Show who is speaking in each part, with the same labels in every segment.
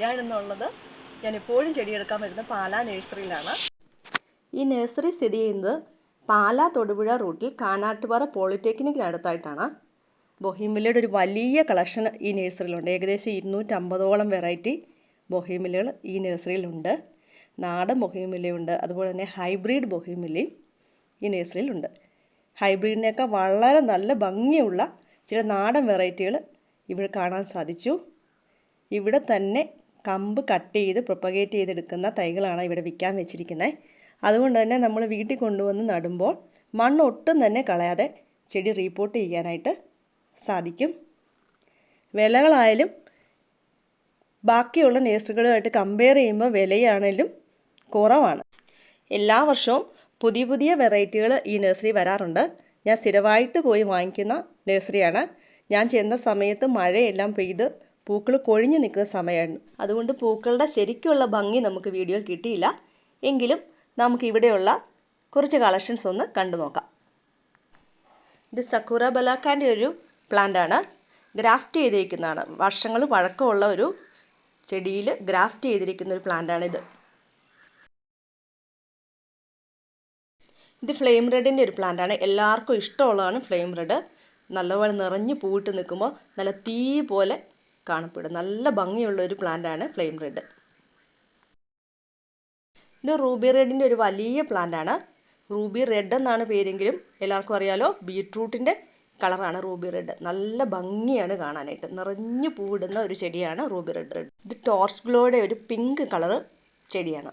Speaker 1: ഞാൻ ഇന്നുള്ളത് ഞാൻ എപ്പോഴും ചെടിയെടുക്കാൻ വരുന്ന പാലാ നഴ്സറിയിലാണ്. ഈ നഴ്സറി സ്ഥിതി ചെയ്യുന്നത് പാലാ തൊടുപുഴ റൂട്ടിൽ കാനാട്ടുപാറ പോളിടെക്നിക്കിന് അടുത്തായിട്ടാണ്. ബൊഹീമില്ലയുടെ ഒരു വലിയ കളക്ഷൻ ഈ നഴ്സറിയിലുണ്ട്. ഏകദേശം ഇരുന്നൂറ്റമ്പതോളം വെറൈറ്റി ബൊഹീമിലകൾ ഈ നഴ്സറിയിലുണ്ട്. നാടൻ ബൊഹീമിലയുണ്ട് അതുപോലെ തന്നെ ഹൈബ്രിഡ് ബൊഹീമിലയും ഈ നഴ്സറിയിലുണ്ട്. ഹൈബ്രിഡിനേക്കാൾ വളരെ നല്ല ഭംഗിയുള്ള ചില നാടൻ വെറൈറ്റികൾ ഇവിടെ കാണാൻ സാധിച്ചു. ഇവിടെ തന്നെ കമ്പ് കട്ട് ചെയ്ത് പ്രൊപ്പഗേറ്റ് ചെയ്തെടുക്കുന്ന തൈകളാണ് ഇവിടെ വിൽക്കാൻ വെച്ചിരിക്കുന്നത്. അതുകൊണ്ട് തന്നെ നമ്മൾ വീട്ടിൽ കൊണ്ടുവന്ന് നടുമ്പോൾ മണ്ണ് ഒട്ടും തന്നെ കളയാതെ ചെടി റീപ്പോർട്ട് ചെയ്യാനായിട്ട് സാധിക്കും. വിലകളായാലും ബാക്കിയുള്ള നേഴ്സറികളുമായിട്ട് കമ്പയർ ചെയ്യുമ്പോൾ വിലയാണെങ്കിലും കുറവാണ്. എല്ലാ വർഷവും പുതിയ പുതിയ വെറൈറ്റികൾ ഈ നഴ്സറി വരാറുണ്ട്. ഞാൻ സ്ഥിരമായിട്ട് പോയി വാങ്ങിക്കുന്ന നഴ്സറിയാണ് ഞാൻ ചെന്ന സമയത്ത് മഴയെല്ലാം പെയ്ത് പൂക്കൾ കൊഴിഞ്ഞു നിൽക്കുന്ന സമയമായിരുന്നു അതുകൊണ്ട് പൂക്കളുടെ ശരിക്കുള്ള ഭംഗി നമുക്ക് വീഡിയോയിൽ കിട്ടിയില്ല. എങ്കിലും നമുക്ക് ഇവിടെയുള്ള കുറച്ച് കളക്ഷൻസ് ഒന്ന് കണ്ടു നോക്കാം. ഇത് സക്കൂറ ബലാക്കാന്റെ ഒരു പ്ലാന്റാണ്. ഗ്രാഫ്റ്റ് ചെയ്തിരിക്കുന്നതാണ്. വർഷങ്ങൾ പഴക്കമുള്ള ഒരു ചെടിയിൽ ഗ്രാഫ്റ്റ് ചെയ്തിരിക്കുന്ന ഒരു പ്ലാന്റാണിത്. ഇത് ഫ്ലെയിം റെഡിന്റെ ഒരു പ്ലാന്റാണ്. എല്ലാവർക്കും ഇഷ്ടമുള്ളതാണ് ഫ്ലെയിം റെഡ്. നല്ലപോലെ നിറഞ്ഞ് പൂവിട്ട് നിൽക്കുമ്പോൾ നല്ല തീ പോലെ കാണപ്പെടും. നല്ല ഭംഗിയുള്ള ഒരു പ്ലാന്റാണ് ഫ്ലെയിം റെഡ് ഇത് റൂബി റെഡിന്റെ ഒരു വലിയ പ്ലാന്റാണ് റൂബി റെഡ് എന്നാണ് പേരെങ്കിലും എല്ലാവർക്കും അറിയാലോ. ബീട്രൂട്ടിന്റെ കളറാണ് റൂബി റെഡ് നല്ല ഭംഗിയാണ് കാണാനായിട്ട്. നിറഞ്ഞു പൂവിടുന്ന ഒരു ചെടിയാണ് റൂബി റെഡ് റെഡ് ഇത് ടോർച്ച് ഗ്ലോയുടെ ഒരു പിങ്ക് കളറ് ചെടിയാണ്.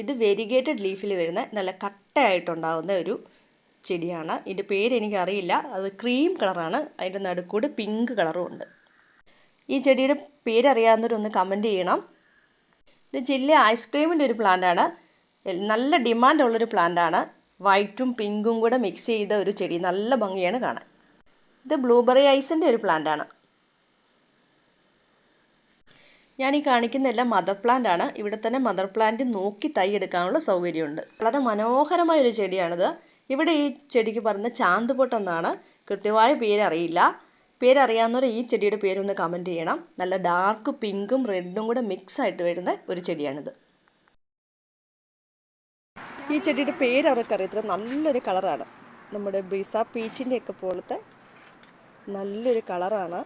Speaker 1: ഇത് വെരിഗേറ്റഡ് ലീഫിൽ വരുന്ന നല്ല കട്ടയായിട്ടുണ്ടാകുന്ന ഒരു ചെടിയാണ്. ഇതിന്റെ പേര് എനിക്കറിയില്ല. അത് ക്രീം കളറാണ് അതിന്റെ നടുക്കൂട് പിങ്ക് കളറും ഉണ്ട്. ഈ ചെടിയുടെ പേരറിയാവുന്നവരൊന്ന് കമന്റ് ചെയ്യണം. ഇത് ജില്ല ഐസ്ക്രീമിന്റെ ഒരു പ്ലാന്റാണ് നല്ല ഡിമാൻഡുള്ളൊരു പ്ലാന്റാണ് വൈറ്റും പിങ്കും കൂടെ മിക്സ് ചെയ്ത ഒരു ചെടി. നല്ല ഭംഗിയാണ് കാണാൻ. ഇത് ബ്ലൂബെറി ഐസിന്റെ ഒരു പ്ലാന്റാണ് ഞാൻ ഈ കാണിക്കുന്നതെല്ലാം മദർ പ്ലാന്റ് ആണ്. ഇവിടെ തന്നെ മദർ പ്ലാന്റ് നോക്കി തൈ എടുക്കാനുള്ള സൗകര്യമുണ്ട്. വളരെ മനോഹരമായ ഒരു ചെടിയാണിത്. ഇവിടെ ഈ ചെടിക്ക് പറയുന്ന ചാന്തുപൊട്ട് എന്നാണ് കൃത്യമായ പേരറിയില്ല. പേരറിയാവുന്നവർ ഈ ചെടിയുടെ പേരൊന്ന് കമന്റ് ചെയ്യണം. നല്ല ഡാർക്ക് പിങ്കും റെഡും കൂടെ മിക്സ് ആയിട്ട് വരുന്ന ഒരു ചെടിയാണിത്. ഈ ചെടിയുടെ പേര് അവർക്ക് അറിയത്തില്ല. നല്ലൊരു കളറാണ് നമ്മുടെ ബ്രീസ പീച്ചിന്റെ ഒക്കെ പോലത്തെ നല്ലൊരു കളറാണ്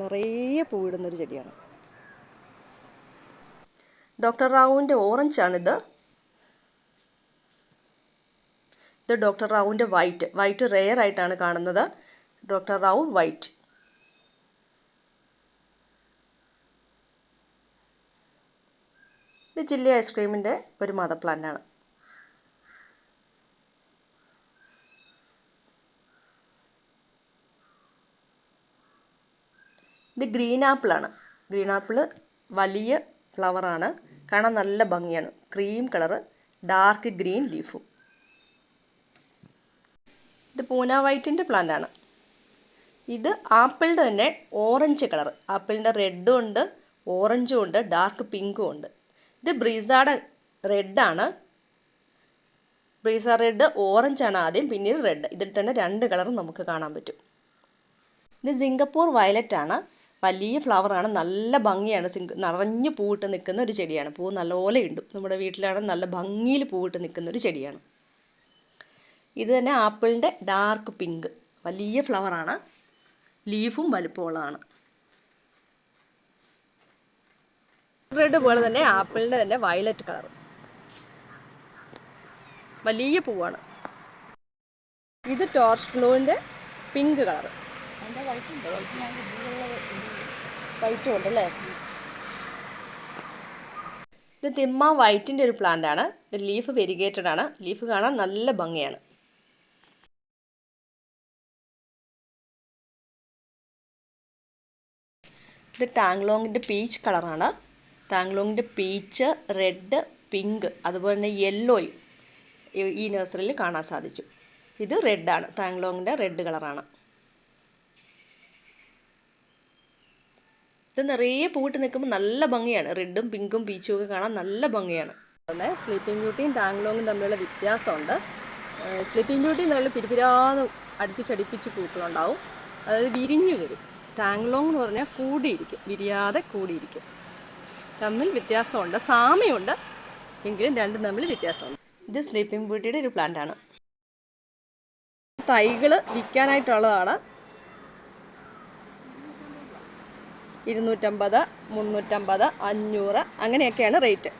Speaker 1: നിറയെ പൂവിടുന്നൊരു ചെടിയാണ്. ഡോക്ടർ റാവുവിന്റെ ഓറഞ്ചാണിത് ഇത് ഡോക്ടർ റാവുവിന്റെ വൈറ്റ്. വൈറ്റ് റെയർ ആയിട്ടാണ് കാണുന്നത്. Doctor Rao white. ഇത് ജില്ല ഐസ്ക്രീമിന്റെ ഒരു മദർ പ്ലാന്റാണ് ഇത് ഗ്രീൻ ആപ്പിളാണ് ഗ്രീൻ ആപ്പിൾ വലിയ ഫ്ലവറാണ് കാണാൻ നല്ല ഭംഗിയാണ്. ക്രീം കളറ് ഡാർക്ക് ഗ്രീൻ ലീഫും. ഇത് പൂന വൈറ്റിന്റെ പ്ലാന്റ് ആണ്. ഇത് ആപ്പിളിന്റെ തന്നെ ഓറഞ്ച് കളർ ആപ്പിളിന്റെ റെഡും ഉണ്ട് ഓറഞ്ചും ഉണ്ട് ഡാർക്ക് പിങ്കും ഉണ്ട്. ഇത് ബ്രീസാഡ് റെഡാണ് ബ്രീസ റെഡ് ഓറഞ്ച് ആണ് ആദ്യം പിന്നീട് റെഡ് ഇതിൽ തന്നെ രണ്ട് കളറും നമുക്ക് കാണാൻ പറ്റും. ഇത് സിംഗപ്പൂർ വയലറ്റ് ആണ്. വലിയ ഫ്ലവറാണ് നല്ല ഭംഗിയാണ്. സിംഗ് നിറഞ്ഞ് പൂവിട്ട് നിൽക്കുന്ന ഒരു ചെടിയാണ്. പൂ നല്ലപോലെ ഉണ്ട് നമ്മുടെ വീട്ടിലാണ് നല്ല ഭംഗിയിൽ പൂവിട്ട് നിൽക്കുന്ന ഒരു ചെടിയാണ്. ഇത് തന്നെ ആപ്പിളിന്റെ ഡാർക്ക് പിങ്ക്. വലിയ ഫ്ലവറാണ്. ലീഫും വലുപ്പമുള്ളതാണ് റെഡ് പോലെ തന്നെ ആപ്പിളിന്റെ തന്നെ വയലറ്റ് കളർ. വലിയ പൂവാണ്. ഇത് ടോർച്ച് ഗ്ലോവിന്റെ പിങ്ക് കളർ. വൈറ്റും ഉണ്ട് അല്ലേ? ഇത് തിമ്മ വൈറ്റിന്റെ ഒരു പ്ലാന്റ് ആണ്. ലീഫ് വെരിഗേറ്റഡ് ആണ്. ലീഫ് കാണാൻ നല്ല ഭംഗിയാണ്. ഇത് ടാങ്ലോങ്ങിന്റെ പീച്ച് കളറാണ്. ടാങ്ലോങ്ങിന്റെ പീച്ച് റെഡ് പിങ്ക് അതുപോലെ തന്നെ യെല്ലോയും ഈ നഴ്സറിയിൽ കാണാൻ സാധിച്ചു. ഇത് റെഡാണ് താങ്ലോങ്ങിന്റെ റെഡ് കളറാണ്. ഇത് നിറയെ പൂവിട്ട് നിൽക്കുമ്പോൾ നല്ല ഭംഗിയാണ്. റെഡും പിങ്കും പീച്ചും ഒക്കെ കാണാൻ നല്ല ഭംഗിയാണ്. പിന്നെ സ്ലീപ്പിംഗ് ബ്യൂട്ടിയും ടാങ്ലോങ്ങും തമ്മിലുള്ള വ്യത്യാസമുണ്ട്. സ്ലീപ്പിംഗ് ബ്യൂട്ടി നല്ല പിരിപിരാന്ന് അടുപ്പിച്ചടുപ്പിച്ച് പൂക്കളുണ്ടാവും. അതായത് വിരിഞ്ഞു വരും. ടാങ്ലോങ് എന്ന് പറഞ്ഞാൽ കൂടിയിരിക്കും വിരിയാതെ കൂടിയിരിക്കും. തമ്മിൽ വ്യത്യാസമുണ്ട് സാമ്യമുണ്ട് എങ്കിലും രണ്ടും തമ്മിൽ വ്യത്യാസമുണ്ട്. ഇത് സ്ലീപ്പിംഗ് ബ്യൂട്ടിയുടെ ഒരു പ്ലാന്റ് ആണ്. തൈകൾ വിൽക്കാനായിട്ടുള്ളതാണ്. ഇരുന്നൂറ്റമ്പത് മുന്നൂറ്റമ്പത് അഞ്ഞൂറ് അങ്ങനെയൊക്കെയാണ് റേറ്റ്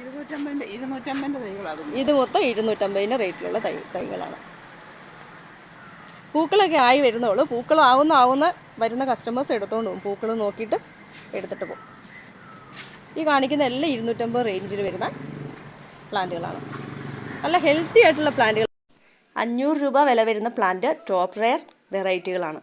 Speaker 2: ഇരുന്നൂറ്റമ്പതിന്റെ ഇരുന്നൂറ്റമ്പതിന്റെ
Speaker 1: ഇത് മൊത്തം ഇരുന്നൂറ്റമ്പതിന് റേറ്റിലുള്ള തൈ തൈകളാണ്. പൂക്കളൊക്കെ ആയി വരുന്നുള്ളൂ. പൂക്കൾ ആവുന്ന ആവുന്ന വരുന്ന കസ്റ്റമേഴ്സ് എടുത്തുകൊണ്ട് പോകും. പൂക്കൾ നോക്കിയിട്ട് എടുത്തിട്ട് പോകും. ഈ കാണിക്കുന്ന എല്ലാം ഇരുന്നൂറ്റമ്പത് റേഞ്ചിൽ വരുന്ന പ്ലാന്റുകളാണ്. നല്ല ഹെൽത്തി ആയിട്ടുള്ള പ്ലാന്റുകൾ. അഞ്ഞൂറ് രൂപ വില വരുന്ന പ്ലാന്റ് ടോപ്പ് റെയർ വെറൈറ്റികളാണ്